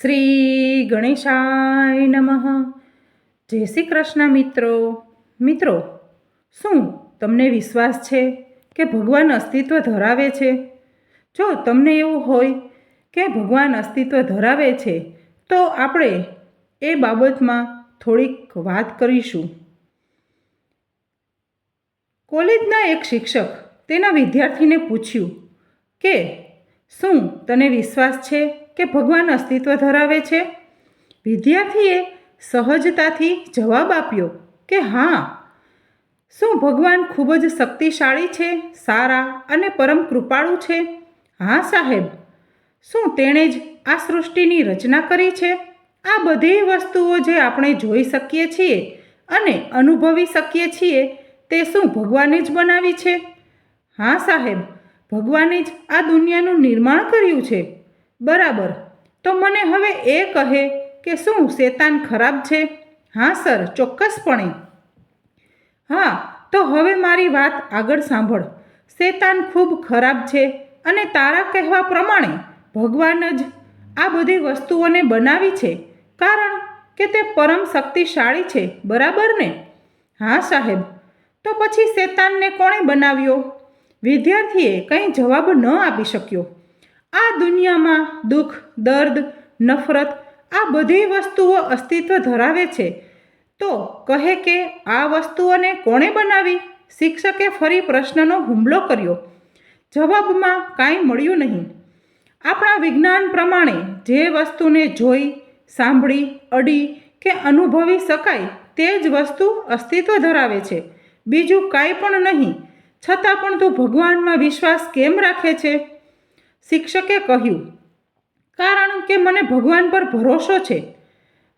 શ્રી ગણેશાય નમઃ. જય શ્રી કૃષ્ણ મિત્રો. મિત્રો, શું તમને વિશ્વાસ છે કે ભગવાન અસ્તિત્વ ધરાવે છે? જો તમને એવું હોય કે ભગવાન અસ્તિત્વ ધરાવે છે, તો આપણે એ બાબતમાં થોડીક વાત કરીશું. કોલેજના એક શિક્ષક તેના વિદ્યાર્થીને પૂછ્યું કે, શું તને વિશ્વાસ છે કે ભગવાન અસ્તિત્વ ધરાવે છે? વિદ્યાર્થીએ સહજતાથી જવાબ આપ્યો કે હા. શું ભગવાન ખૂબ જ શક્તિશાળી છે, સારા અને પરમ કૃપાળુ છે? હા સાહેબ. શું તેણે જ આ સૃષ્ટિની રચના કરી છે? આ બધી વસ્તુઓ જે આપણે જોઈ શકીએ છીએ અને અનુભવી શકીએ છીએ તે શું ભગવાને જ બનાવી છે? હા સાહેબ. ભગવાને જ આ દુનિયાનું નિર્માણ કર્યું છે. બરાબર. તો મને હવે એ કહે કે શું, શેતાન ખરાબ છે? હા, સર, ચોક્કસપણે. હા, તો હવે મારી વાત આગળ સાંભળ. શેતાન ખૂબ ખરાબ છે અને તારા કહેવા પ્રમાણે ભગવાન જ આ બધી વસ્તુઓને બનાવી છે, કારણ કે તે પરમ શક્તિશાળી છે, બરાબર ને? હા, સાહેબ. તો પછી શેતાનને કોણે બનાવ્યો? વિદ્યાર્થીએ કંઈ જવાબ ન આપી શક્યો. આ દુનિયામાં દુઃખ, દર્દ, નફરત આ બધી વસ્તુઓ અસ્તિત્વ ધરાવે છે. તો કહે કે આ વસ્તુઓને કોણે બનાવી? શિક્ષકે ફરી પ્રશ્નનો હુમલો કર્યો. જવાબમાં કાંઈ મળ્યું નહીં. આપણા વિજ્ઞાન પ્રમાણે જે વસ્તુને જોઈ, સાંભળી, અડી કે અનુભવી શકાય તે જ વસ્તુ અસ્તિત્વ ધરાવે છે. બીજું કાંઈ પણ નહીં. છતાં પણ તું ભગવાનમાં વિશ્વાસ કેમ રાખે છે? શિક્ષકે કહ્યું, કારણ કે મને ભગવાન પર ભરોસો છે.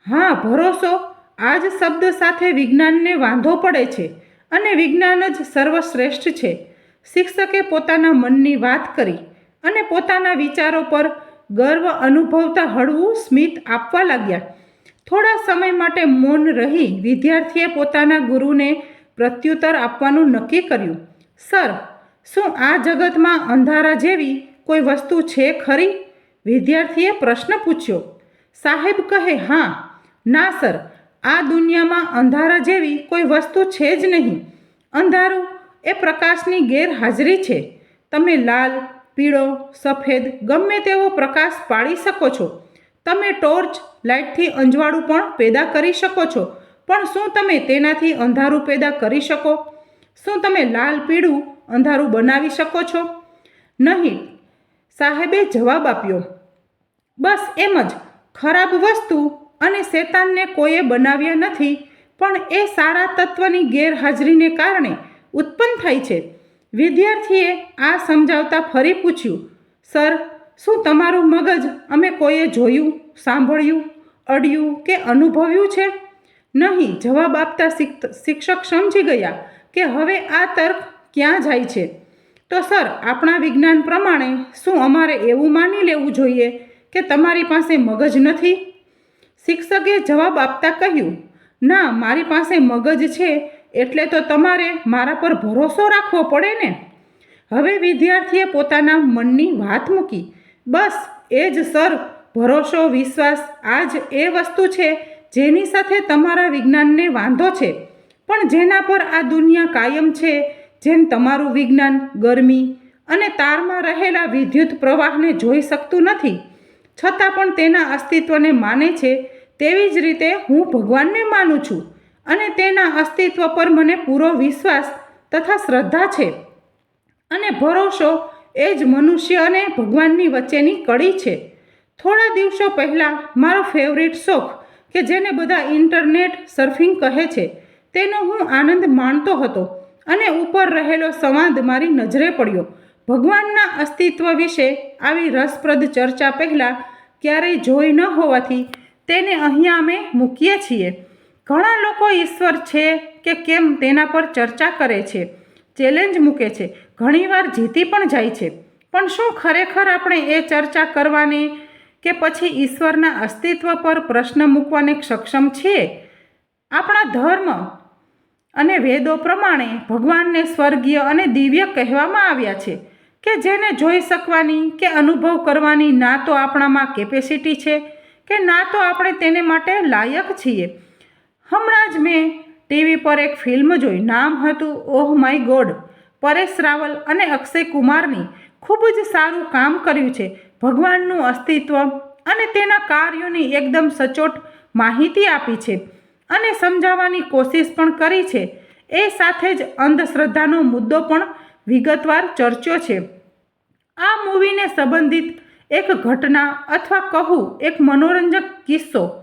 હા, ભરોસો આ જ શબ્દ સાથે વિજ્ઞાનને વાંધો પડે છે અને વિજ્ઞાન જ સર્વશ્રેષ્ઠ છે. શિક્ષકે પોતાના મનની વાત કરી અને પોતાના વિચારો પર ગર્વ અનુભવતા હળવું સ્મિત આપવા લાગ્યા. થોડા સમય માટે મૌન રહી વિદ્યાર્થીએ પોતાના ગુરુને પ્રત્યુત્તર આપવાનું નક્કી કર્યું. સર, શું આ જગતમાં અંધારા જેવી કોઈ વસ્તુ છે ખરી? વિદ્યાર્થીએ પ્રશ્ન પૂછ્યો. સાહેબ કહે, હા. ના, સર. આ દુનિયામાં અંધારા જેવી કોઈ વસ્તુ છે જ નહીં. અંધારું એ પ્રકાશની ગેરહાજરી છે. તમે લાલ, પીળો, સફેદ, ગમે તેવો પ્રકાશ પાડી શકો છો. તમે ટોર્ચ, લાઇટથી અંજવાળું પણ પેદા કરી શકો છો. પણ શું તમે તેનાથી અંધારું પેદા કરી શકો? શું તમે લાલ, પીળું અંધારું બનાવી શકો છો? નહીં. સાહેબે જવાબ આપ્યો, બસ એમ જ, ખરાબ વસ્તુ અને શેતાનને કોઈએ બનાવ્યા નથી, પણ એ સારા તત્વની ગેરહાજરીને કારણે ઉત્પન્ન થાય છે. વિદ્યાર્થીએ આ સમજાવતા ફરી પૂછ્યું, સર, શું તમારું મગજ અમે કોઈએ જોયું, સાંભળ્યું, અડ્યું કે અનુભવ્યું છે? નહીં, જવાબ આપતા શિક્ષક સમજી ગયા કે હવે આ તર્ક ક્યાં જાય છે? તો સર, આપણા વિજ્ઞાન પ્રમાણે શું અમારે એવું માની લેવું જોઈએ કે તમારી પાસે મગજ નથી? શિક્ષકે જવાબ આપતા કહ્યું, ના, મારી પાસે મગજ છે એટલે તો તમારે મારા પર ભરોસો રાખવો પડે ને? હવે વિદ્યાર્થીએ પોતાના મનની વાત મૂકી. બસ, એ જ સર, ભરોસો, વિશ્વાસ, આ જ એ વસ્તુ છે જેની સાથે તમારા વિજ્ઞાનને વાંધો છે. પણ જેના પર આ દુનિયા કાયમ છે જેમ તમારું વિજ્ઞાન, ગરમી અને તારમાં રહેલા વિદ્યુત પ્રવાહને જોઈ શકતું નથી, છતાં પણ તેના અસ્તિત્વને માને છે, તેવી જ રીતે હું ભગવાનને માનું છું અને તેના અસ્તિત્વ પર મને પૂરો વિશ્વાસ તથા શ્રદ્ધા છે. અને ભરોસો એ જ મનુષ્ય અને ભગવાનની વચ્ચેની કડી છે. થોડા દિવસો પહેલાં મારો ફેવરિટ શોખ, કે જેને બધા ઇન્ટરનેટ સર્ફિંગ કહે છે, તેનો હું આનંદ માણતો હતો. અને ઉપર રહેલો સંવાદ મારી નજરે પડ્યો. ભગવાનના અસ્તિત્વ વિશે આવી રસપ્રદ ચર્ચા પહેલાં ક્યારેય જોઈ ન હોવાથી તેને અહીંયા અમે મૂકીએ છીએ. ઘણા લોકો ઈશ્વર છે કે કેમ તેના પર ચર્ચા કરે છે, ચેલેન્જ મૂકે છે, ઘણીવાર જીતી પણ જાય છે. પણ શું ખરેખર આપણે એ ચર્ચા કરવાની કે પછી ઈશ્વરના અસ્તિત્વ પર પ્રશ્ન મૂકવાને સક્ષમ છીએ? આપણા ધર્મ અને વેદો પ્રમાણે ભગવાનને સ્વર્ગીય અને દિવ્ય કહેવામાં આવ્યા છે કે જેને જોઈ શકવાની કે અનુભવ કરવાની ના તો આપણામાં કેપેસિટી છે કે ના તો આપણે તેને માટે લાયક છીએ. હમણાં જ મેં ટીવી પર એક ફિલ્મ જોઈ. નામ હતું oh my god. Paresh Rawal અને અક્ષય કુમારની ખૂબ જ સારું કામ કર્યું છે. ભગવાનનું અસ્તિત્વ અને તેના કાર્યોની એકદમ સચોટ માહિતી આપી છે. અને સમજાવવાની કોશિશ પણ કરી છે. એ સાથે જ અંધશ્રદ્ધાનો મુદ્દો પણ વિગતવાર ચર્ચ્યો છે. આ મૂવીને સંબંધિત એક ઘટના અથવા કહું એક મનોરંજક કિસ્સો.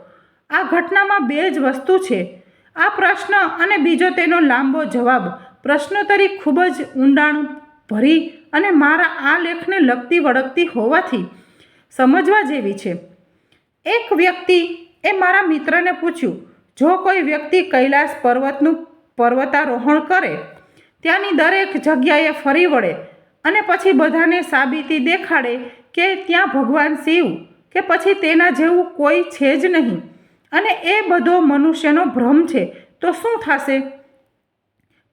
આ ઘટનામાં બે જ વસ્તુ છે. આ પ્રશ્ન અને બીજો તેનો લાંબો જવાબ. પ્રશ્નોત્તરી ખૂબ જ ઊંડાણ ભરી અને મારા આ લેખને લગતી વળગતી હોવાથી સમજવા જેવી છે. એક વ્યક્તિ એ મારા મિત્રને પૂછ્યું જો કોઈ વ્યક્તિ કૈલાસ પર્વતનું પર્વતારોહણ કરે, ત્યાંની દરેક જગ્યાએ ફરી વળે અને પછી બધાને સાબિતી દેખાડે કે ત્યાં ભગવાન શિવ કે પછી તેના જેવું કોઈ છે જ નહીં. અને એ બધો મનુષ્યનો ભ્રમ છે, તો શું થશે?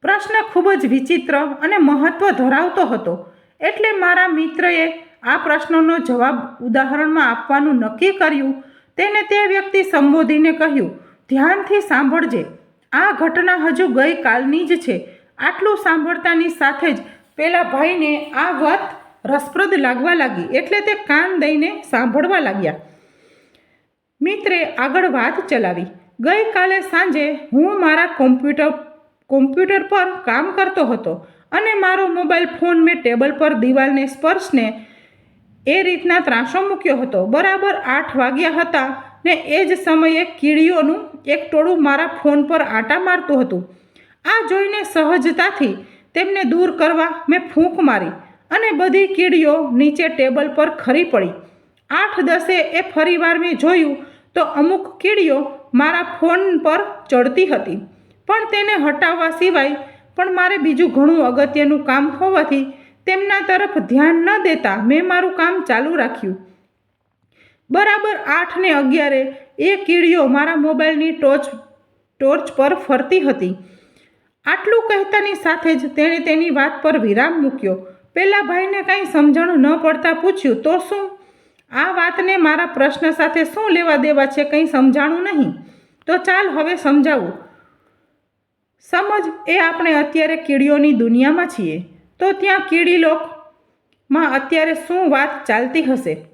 પ્રશ્ન ખૂબ જ વિચિત્ર અને મહત્ત્વ ધરાવતો હતો. એટલે મારા મિત્રએ આ પ્રશ્નનો જવાબ ઉદાહરણમાં આપવાનું નક્કી કર્યું. તેને તે વ્યક્તિ સંબોધીને કહ્યું ધ્યાનથી સાંભળજે. આ ઘટના હજુ ગઈકાલની જ છે. આટલું સાંભળતાની સાથે જ પેલા ભાઈને આ વાત રસપ્રદ લાગવા લાગી, એટલે તે કાન દઈને સાંભળવા લાગ્યા. મિત્રે આગળ વાત ચલાવી. ગઈકાલે સાંજે હું મારા કોમ્પ્યુટર કોમ્પ્યુટર પર કામ કરતો હતો અને મારો મોબાઈલ ફોન મેં ટેબલ પર દિવાલને સ્પર્શને એ રીતના ત્રાસો મૂક્યો હતો. બરાબર આઠ વાગ્યા હતા ને એ જ સમયે કીડીઓનું એક ટોળું મારા ફોન પર આટા મારતું હતું. આ જોઈને સહજતાથી તેમને દૂર કરવા મેં ફૂંક મારી અને બધી કીડીઓ નીચે ટેબલ પર ખરી પડી. આઠ દસે એ ફરીવાર મેં જોયું તો અમુક કીડીઓ મારા ફોન પર ચડતી હતી. પણ તેને હટાવવા સિવાય પણ મારે બીજું ઘણું અગત્યનું કામ હોવાથી તેમના તરફ ધ્યાન ન દેતા મેં મારું કામ ચાલુ રાખ્યું. બરાબર આઠ ને અગિયારે એ કીડીઓ મારા મોબાઈલની ટોચ, ટોર્ચ પર ફરતી હતી. આટલું કહેતાની સાથે જ તેણે તેની વાત પર વિરામ મૂક્યો. પેલા ભાઈને કાંઈ સમજણ ન પડતા પૂછ્યું, તો શું? આ વાતને મારા પ્રશ્ન સાથે શું લેવા દેવા છે? કંઈ સમજાણું નહીં. તો ચાલ હવે સમજાવું. સમજ એ આપણે અત્યારે કીડીઓની દુનિયામાં છીએ. તો ત્યાં કીડી લોકમાં અત્યારે શું વાત ચાલતી હશે?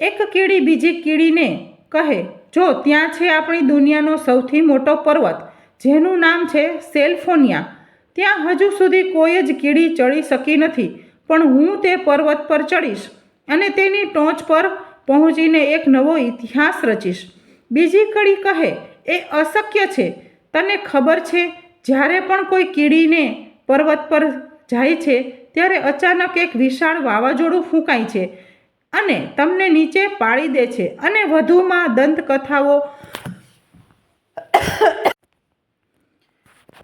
એક કીડી બીજી કીડીને કહે, જો ત્યાં છે આપણી દુનિયાનો સૌથી મોટો પર્વત, જેનું નામ છે સેલ્ફોનિયા. ત્યાં હજુ સુધી કોઈ જ કીડી ચડી શકી નથી, પણ હું તે પર્વત પર ચડીશ અને તેની ટોચ પર પહોંચીને એક નવો ઇતિહાસ રચીશ. બીજી કડી કહે, એ અશક્ય છે. તને ખબર છે, જ્યારે પણ કોઈ કીડીને પર્વત પર જાય છે, ત્યારે અચાનક એક વિશાળ વાવાઝોડું ફૂંકાય છે. અને તમને નીચે પાડી દે છે અને વધુમાં દંતકથાઓ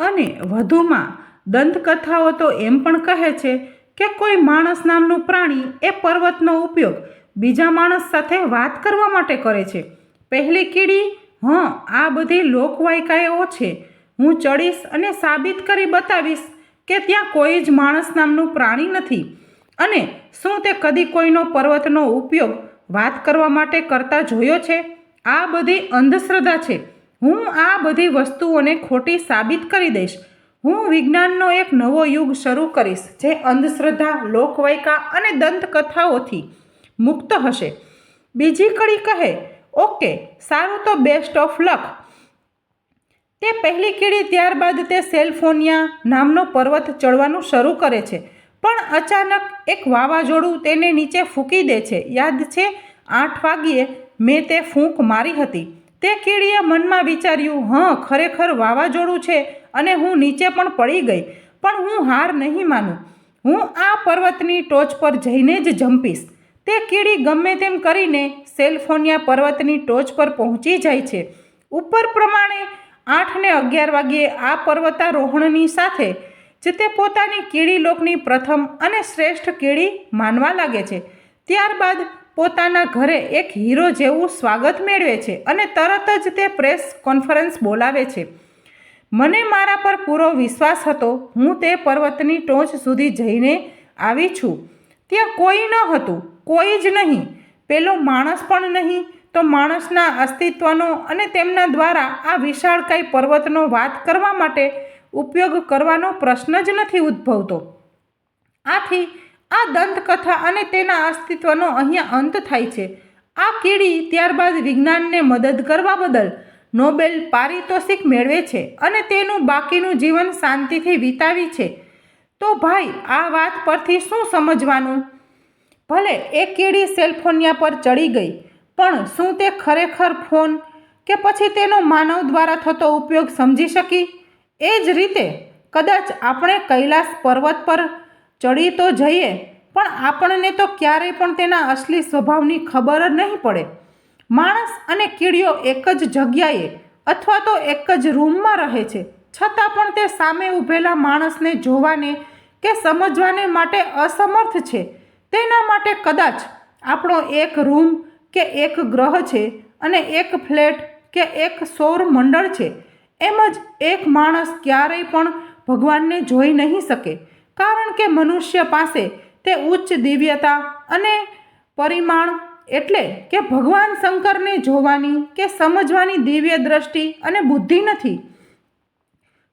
અને વધુમાં દંતકથાઓ તો એમ પણ કહે છે કે કોઈ માણસ નામનું પ્રાણી એ પર્વતનો ઉપયોગ બીજા માણસ સાથે વાત કરવા માટે કરે છે. પહેલી કીડી, હં, આ બધી લોકવાયકાઓ છે. હું ચડીશ અને સાબિત કરી બતાવીશ કે ત્યાં કોઈ જ માણસ નામનું પ્રાણી નથી. અને શું તે કદી કોઈનો પર્વતનો ઉપયોગ વાત કરવા માટે કરતા જોયો છે? આ બધી અંધશ્રદ્ધા છે. હું આ બધી વસ્તુઓને ખોટી સાબિત કરી દઈશ. હું વિજ્ઞાનનો એક નવો યુગ શરૂ કરીશ, જે અંધશ્રદ્ધા લોકવાયકા અને દંતકથાઓથી મુક્ત હશે. બીજી કડી કહે, ઓકે, સારું તો બેસ્ટ ઓફ લક. તે પહેલી કીડી ત્યારબાદ તે સેલ્ફોનિયા નામનો પર્વત ચડવાનું શરૂ કરે છે. પણ અચાનક એક વાવાઝોડું તેને નીચે ફૂંકી દે છે. યાદ છે, આઠ વાગ્યે મેં તે ફૂંક મારી હતી. તે કીડીએ મનમાં વિચાર્યું, હં, ખરેખર વાવાઝોડું છે અને હું નીચે પણ પડી ગઈ, પણ હું હાર નહીં માનું. હું આ પર્વતની ટોચ પર જઈને જ જંપીશ. તે કીડી ગમે તેમ કરીને સેલ્ફોનિયા પર્વતની ટોચ પર પહોંચી જાય છે. ઉપર પ્રમાણે આઠ ને અગિયાર વાગ્યે આ પર્વતારોહણની સાથે જ તે પોતાની કીડી લોકની પ્રથમ અને શ્રેષ્ઠ કીડી માનવા લાગે છે. ત્યારબાદ પોતાના ઘરે એક હીરો જેવું સ્વાગત મેળવે છે અને તરત જ તે પ્રેસ કોન્ફરન્સ બોલાવે છે. મને મારા પર પૂરો વિશ્વાસ હતો. હું તે પર્વતની ટોચ સુધી જઈને આવી છું. ત્યાં કોઈ ન હતું, કોઈ જ નહીં. પેલો માણસ પણ નહીં, તો માણસના અસ્તિત્વનો અને તેમના દ્વારા આ વિશાળકાય પર્વતનો વાત કરવા માટે ઉપયોગ કરવાનો પ્રશ્ન જ નથી ઉદ્ભવતો. આથી આ દંતકથા અને તેના અસ્તિત્વનો અહીંયા અંત થાય છે. આ કીડી ત્યારબાદ વિજ્ઞાનને મદદ કરવા બદલ નોબેલ પારિતોષિક મેળવે છે અને તેનું બાકીનું જીવન શાંતિથી વિતાવી છે. તો ભાઈ, આ વાત પરથી શું સમજવાનું? ભલે એ કીડી સેલફોનિયા પર ચડી ગઈ, પણ શું તે ખરેખર ફોન કે પછી તેનો માનવ દ્વારા થતો ઉપયોગ સમજી શકી? એ જ રીતે કદાચ આપણે કૈલાસ પર્વત પર ચડી તો જઈએ, પણ આપણને તો ક્યારેય પણ તેના અસલી સ્વભાવની ખબર જ નહીં પડે. માણસ અને કીડીઓ એક જ જગ્યાએ અથવા તો એક જ રૂમમાં રહે છે, છતાં પણ તે સામે ઊભેલા માણસને જોવાને કે સમજવાને માટે અસમર્થ છે. તેના માટે કદાચ આપણો એક રૂમ કે એક ગ્રહ છે અને એક ફ્લેટ કે એક સૌર મંડળ છે. એમ જ એક માણસ ક્યારેય પણ ભગવાનને જોઈ નહીં શકે. કારણ કે મનુષ્ય પાસે તે ઉચ્ચ દિવ્યતા અને પરિમાણ એટલે કે ભગવાન શંકરને જોવાની કે સમજવાની દિવ્ય દ્રષ્ટિ અને બુદ્ધિ નથી.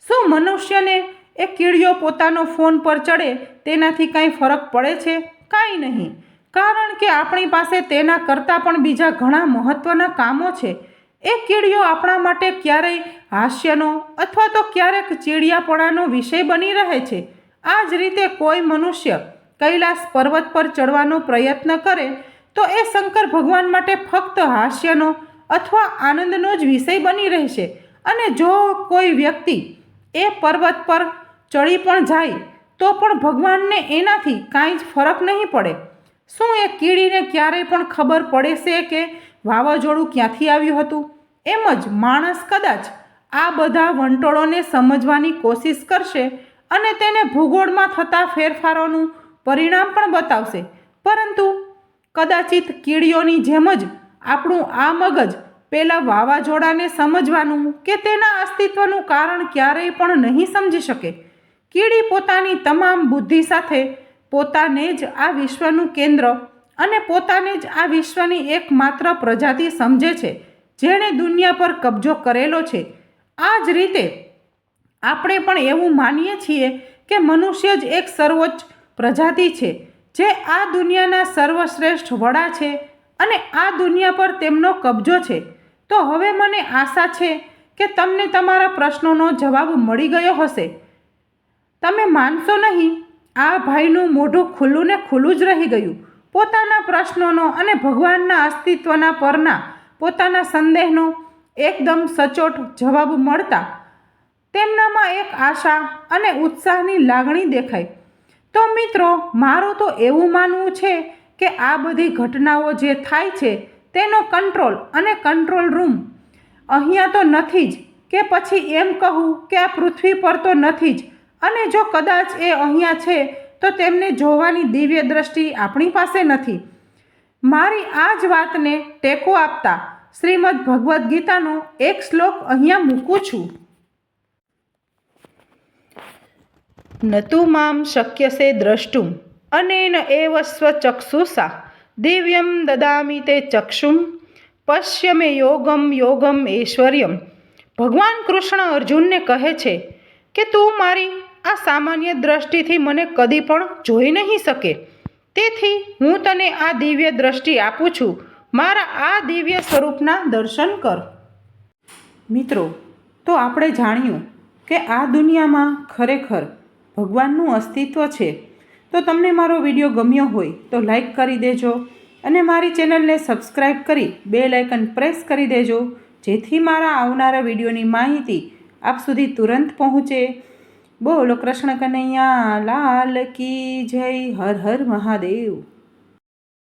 શું મનુષ્યને એ કીડીઓ પોતાનો ફોન પર ચડે તેનાથી કાંઈ ફરક પડે છે? કાંઈ નહીં. કારણ કે આપણી પાસે તેના કરતાં પણ બીજા ઘણા મહત્ત્વના કામો છે. એ કીડીઓ આપણા માટે ક્યારેય હાસ્યનો અથવા તો ક્યારેક ચીડિયાપણાનો વિષય બની રહે છે. આ જ રીતે કોઈ મનુષ્ય કૈલાસ પર્વત પર ચડવાનો પ્રયત્ન કરે, તો એ શંકર ભગવાન માટે ફક્ત હાસ્યનો અથવા આનંદનો જ વિષય બની રહેશે. અને જો કોઈ વ્યક્તિ એ પર્વત પર ચડી પણ જાય, તો પણ ભગવાનને એનાથી કાંઈ જ ફરક નહીં પડે. શું એ કીડીને ક્યારેય પણ ખબર પડે છે કે વાવાઝોડું ક્યાંથી આવ્યું હતું? એમ જ માણસ કદાચ આ બધા વંટોળોને સમજવાની કોશિશ કરશે અને તેને ભૂગોળમાં થતા ફેરફારોનું પરિણામ પણ બતાવશે. પરંતુ કદાચિત કીડીઓની જેમ જ આપણું આ મગજ પહેલાં વાવાઝોડાને સમજવાનું કે તેના અસ્તિત્વનું કારણ ક્યારેય પણ નહીં સમજી શકે. કીડી પોતાની તમામ બુદ્ધિ સાથે પોતાને જ આ વિશ્વનું કેન્દ્ર અને પોતાને જ આ વિશ્વની એકમાત્ર પ્રજાતિ સમજે છે, જેણે દુનિયા પર કબજો કરેલો છે. આ જ રીતે આપણે પણ એવું માનીએ છીએ કે મનુષ્ય જ એક સર્વોચ્ચ પ્રજાતિ છે, જે આ દુનિયાના સર્વશ્રેષ્ઠ વડા છે અને આ દુનિયા પર તેમનો કબજો છે. તો હવે મને આશા છે કે તમને તમારા પ્રશ્નોનો જવાબ મળી ગયો હશે. તમે માનશો નહીં, આ ભાઈનું મોઢું ખુલ્લું ને ખુલ્લું જ રહી ગયું. પોતાના પ્રશ્નોનો અને ભગવાનના અસ્તિત્વના પરના પોતાના સંદેહનો એકદમ સચોટ જવાબ મળતા તેમનામાં એક આશા અને ઉત્સાહની લાગણી દેખાય તો મિત્રો, મારું તો એવું માનવું છે કે આ બધી ઘટનાઓ જે થાય છે તેનો કંટ્રોલ અને કંટ્રોલ રૂમ અહીંયા તો નથી જ. કે પછી એમ કહું કે આ પૃથ્વી પર તો નથી જ. અને જો કદાચ એ અહીંયા છે તો તેમને જોવાની દિવ્ય દ્રષ્ટિ આપણી પાસે નથી. મારી આ જ વાતને ટેકો આપતા શ્રીમદ ભગવદ્ ગીતાનો એક શ્લોક અહીંયા મૂકું છું. નતુ મામ શક્યસે દ્રષ્ટુમ અનેન એવ સ્વચક્ષુષા, દિવ્યમ દદામી તે ચક્ષુમ પશ્ય મે યોગમ યોગમ ઐશ્વર્યમ. ભગવાન કૃષ્ણ અર્જુનને કહે છે કે તું મારી આ સામાન્ય દ્રષ્ટિથી મને કદી પણ જોઈ નહીં શકે. તેથી હું તને આ દિવ્ય દ્રષ્ટિ આપું છું. મારા આ દિવ્ય સ્વરૂપના દર્શન કર. મિત્રો, તો આપણે જાણ્યું કે આ દુનિયામાં ખરેખર ભગવાનનું અસ્તિત્વ છે. તો તમને મારો વીડિયો ગમ્યો હોય તો લાઈક કરી દેજો અને મારી ચેનલને સબસ્ક્રાઈબ કરી બે લાઇકન પ્રેસ કરી દેજો. જેથી મારા આવનારા વિડીયોની માહિતી આપ સુધી તુરંત પહોંચે. બોલો કૃષ્ણ કનૈયા લાલ કી જય હર હર મહાદેવ.